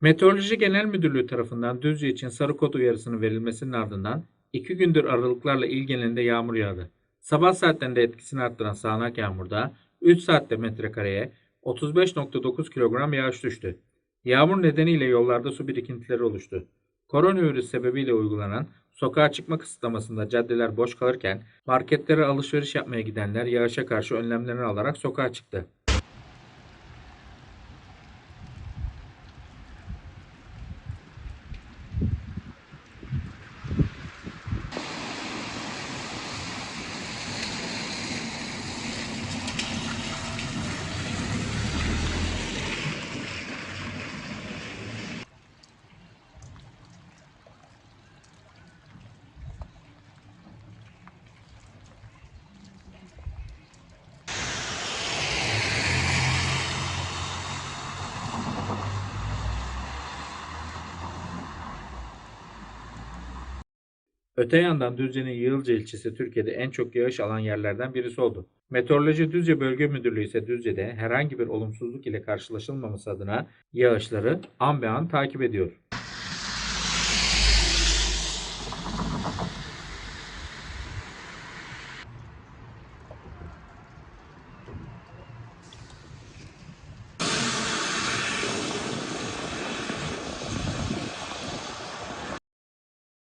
Meteoroloji Genel Müdürlüğü tarafından Düzce için sarı kod uyarısının verilmesinin ardından 2 gündür aralıklarla il genelinde yağmur yağdı. Sabah saatlerinde etkisini arttıran sağanak yağmurda 3 saatte metrekareye 35.9 kilogram yağış düştü. Yağmur nedeniyle yollarda su birikintileri oluştu. Koronavirüs sebebiyle uygulanan sokağa çıkma kısıtlamasında caddeler boş kalırken marketlere alışveriş yapmaya gidenler yağışa karşı önlemlerini alarak sokağa çıktı. Öte yandan Düzce'nin Yığılca ilçesi Türkiye'de en çok yağış alan yerlerden birisi oldu. Meteoroloji Düzce Bölge Müdürlüğü ise Düzce'de herhangi bir olumsuzluk ile karşılaşılmaması adına yağışları an be an takip ediyor.